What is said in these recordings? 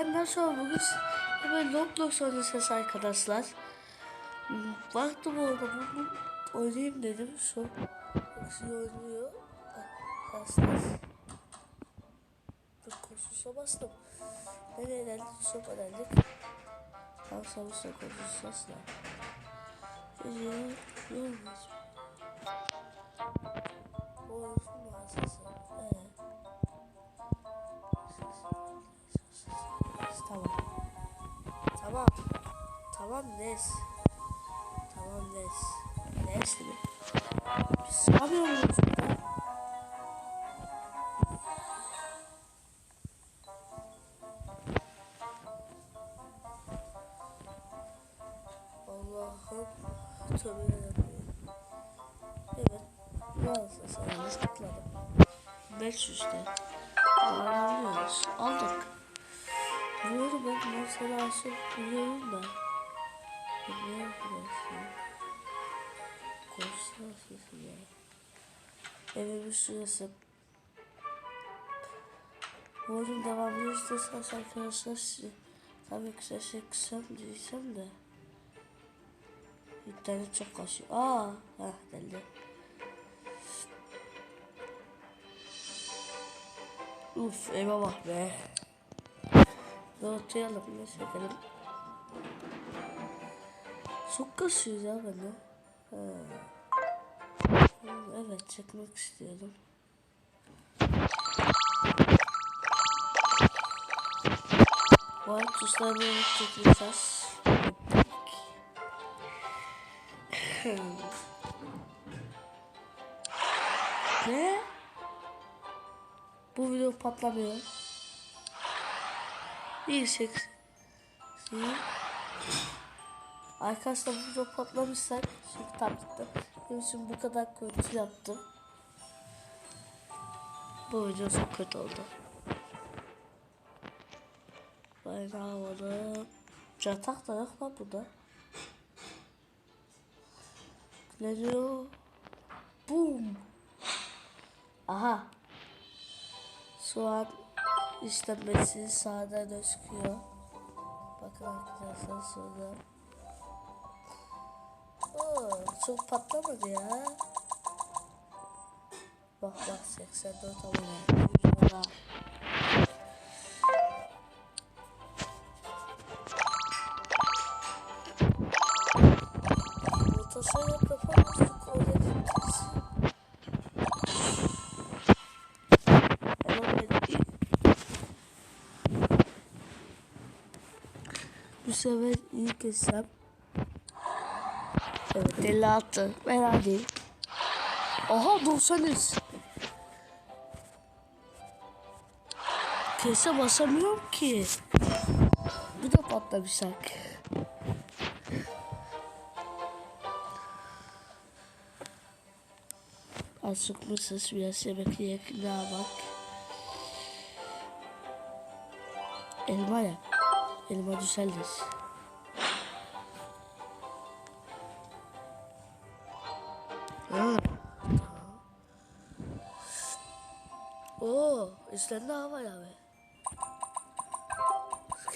Benden sonra bugün hemen Roblox oynayacağız arkadaşlar. Hmm, Baktım orada bunu oynayayım dedim. Şu Foxy oynuyor. Arkadaşlar. Dur konuşuşa bastım. Nereye geldik? Sopa geldik. Tam savaşla konuşacağız da. Şöyle yorulmaz. Oyun mağazası. Tamam. Tamam. Tamam Nes. Tamam Nes. Nes mi? Biz sığamıyor muyuz burada? Allah'ım tövbe. Evet. Maalesef yanlış tıkladım. 500'de. Alıyoruz. Aldık. Biliyorum ben mesela aşık biliyorum da. Bilmiyorum burası. Konuşsana sesi ya. Evimin şurası. Bu oyun devamlı istiyorsanız arkadaşlar tabii ki sesi kısam diyeceğim de. İnternet çok kaçıyor. Aa, ha geldi. Uf eyvallah be. Ne çekelim. Çok kasıyor ya beni. Ha. Evet çekmek istiyorum. Vay tuşlarını çekeceğiz. ne? Bu video patlamıyor. Seks. İyi. Arkadaşlar bu video patlamışsak çünkü tablette benim için bu kadar kötü yaptım. Bu video çok kötü oldu. Bayrağı havalı. Yatak da yok lan burada. Ne diyor? Boom. Aha. Şu an işlenmesi sağda gözüküyor. Bakın arkadaşlar şurada. Oo, çok patlamadı ya. Bak bak 84 abone. Sefer ilk hesap. Evet 56. Fena değil. Aha 93. Kese basamıyorum ki. Bu da patlamışak. Acıkmışız biraz yemek yiyek daha bak. Elma ya. Elma düzeldir. Oo, üstlerinde hava ya be.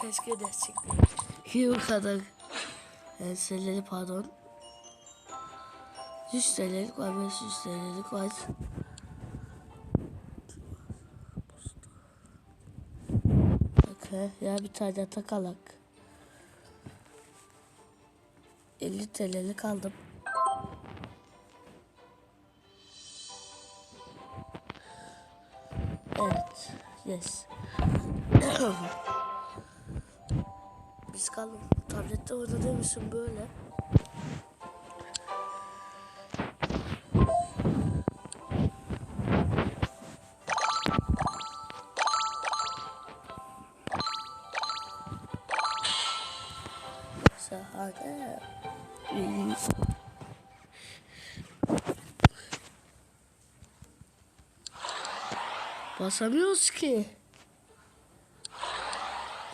Keşke de çıktı. Yok kadar. Enseleri pardon. 100 TL'lik var, 500 TL'lik var. Okay, ya bir tane takalak. 50 TL'lik aldım. Evet. Yes. Biz kaldım. Tablette oynadığım için böyle. Basamıyoruz ki.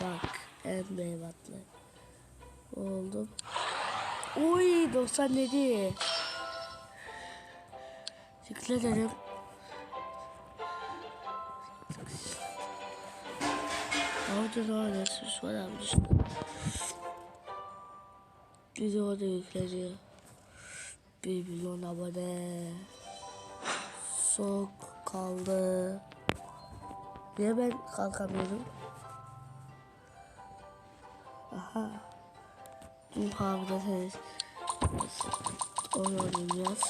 Bak en meyvatlı. Oldu. Oy 97. Teşekkür ederim. Ama Orada ne oynatmış var abi işte. Video da yükleniyor. 1 milyon abone. Sok kaldı. Niye ben kalkamıyorum? Aha. Dur harbiden henüz. Onu oynayacağız.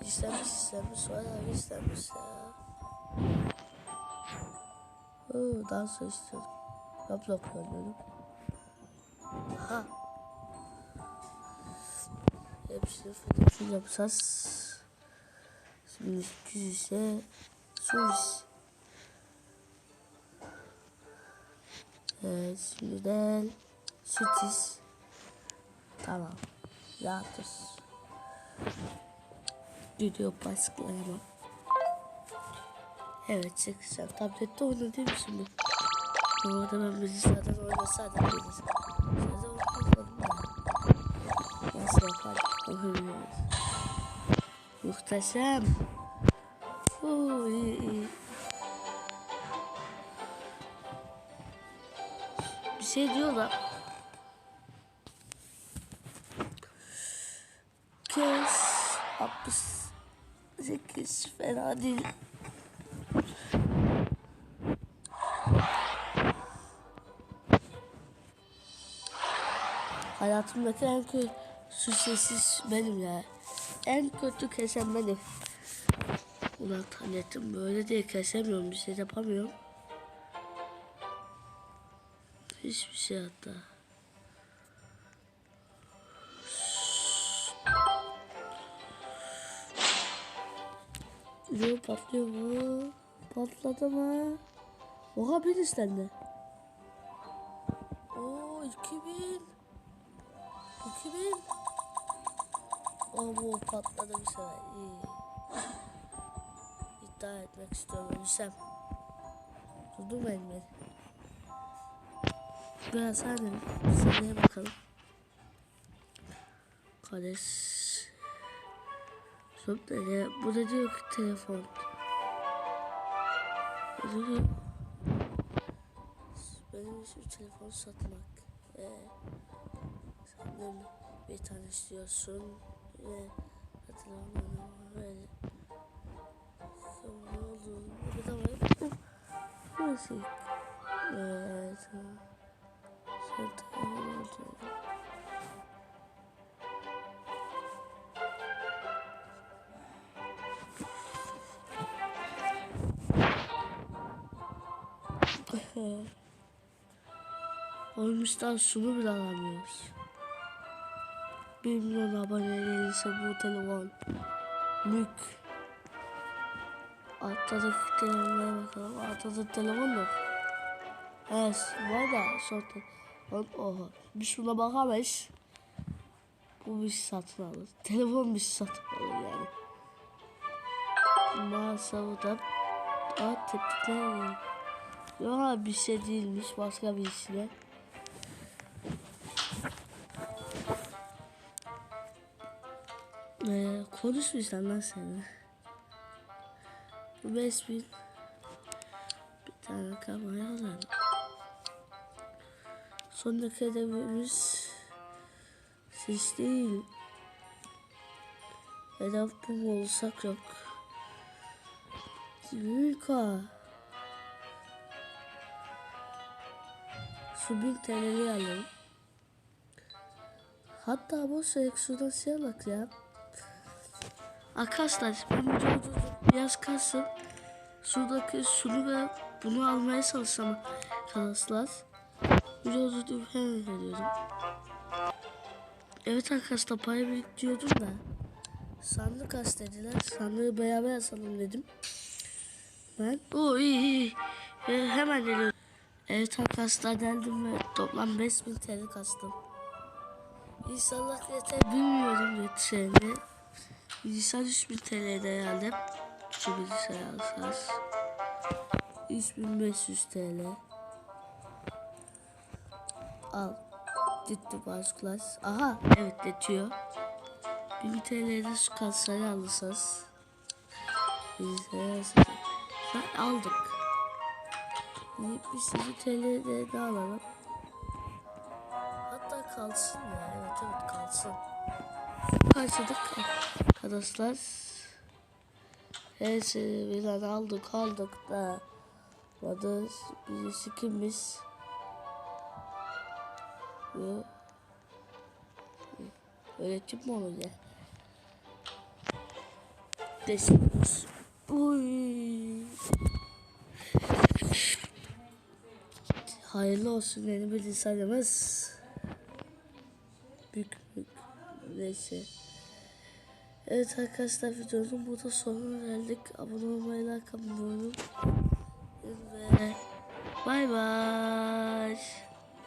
İstenmiş istenmiş var abi istenmiş ya. Oo, dans istiyorum. Roblox oynuyorum. Aha. Hepsini fırlatın yapacağız. Şimdi güz ise sus. Evet şimdiden sütiz. Tamam. Yatır. Video başlayalım. Evet çıkacağım. Tablette oynadığım şimdi. Orada ben bilgisayardan oynasaydım bilgisayardan. Oynamadım da. Nasıl yaparım? Bilmiyoruz. Muhteşem. Oo, iyi iyi. Şey diyorlar. Kes. 68 fena değil. Hayatımdaki en kötü sessiz benim ya. En kötü kesen benim. Ulan tabletim böyle diye kesemiyorum. Bir şey yapamıyorum. Hiçbir şey hatta. Yo patlıyor mu? Patladı mı? Oha bir istendi. Oo 2000. 2000. Oo bu patladı bir sefer. İyi. İddia etmek istiyorum. Ölsem. Durdum elimi. Biraz hadi seneye bakalım. Kades. Sonra ne? Bu da diyor ki telefon. Benim işim telefon satmak. Ee, sen de mi bir tane istiyorsun? Ve hatırlamıyorum böyle. Sonra ne oldu? Bir de var. Nasıl? Evet. Olmuştan şunu bile alamıyoruz. 1 milyon abone gelirse bu telefon mük. Atladık telefonlara bakalım. Atladık telefon yok. Evet var da telefon. Oha. Bir şuna bakamayız. Bu bir satın alır. Telefon bir satın alır yani. Masa bu da. Aa tepkiler. Yok bir şey değilmiş başka bir işine. Ee, konuşmuşlar lan seni. Bu 5000 bir tane kamera alalım. Sondaki hedefimiz siz değil. Hedef bu olsak yok. Yürka. Şu 1000 TL'yi alalım. Hatta boş ver şuradan şey ya. Arkadaşlar ben video durdurup biraz kalsın. Şuradaki şunu ve bunu almaya çalışsam arkadaşlar. Video durdurup hemen geliyorum. Evet arkadaşlar para biriktiriyordum da. Sandık aç dediler. Sandığı beraber asalım dedim. Ben o iyi iyi. Ee, hemen geliyorum. Evet arkadaşlar geldim ve toplam 5000 TL kastım. İnşallah yeter bilmiyorum yetişeceğini. Bilgisayar 3000 TL'de herhalde. Şu bilgisayar alacağız. 3500 TL. Al. Gitti bazılar. Aha evet yetiyor. 1000 TL'de şu kasayı alırsanız. Bilgisayar alırsanız. Aldık. 78 TL de alalım. Hatta kalsın ya. Evet evet kalsın. Harcadık arkadaşlar. Neyse bir tane aldık aldık da. Bana birisi kimmiş? Bu öğretim mi olur ya? Destekliyoruz. Uy. Hayırlı olsun yeni bir lisanımız. Büyük büyük. Neyse. Evet arkadaşlar videonun burada sonuna geldik. Abone olmayı, like atmayı unutmayın. Ve bay bay.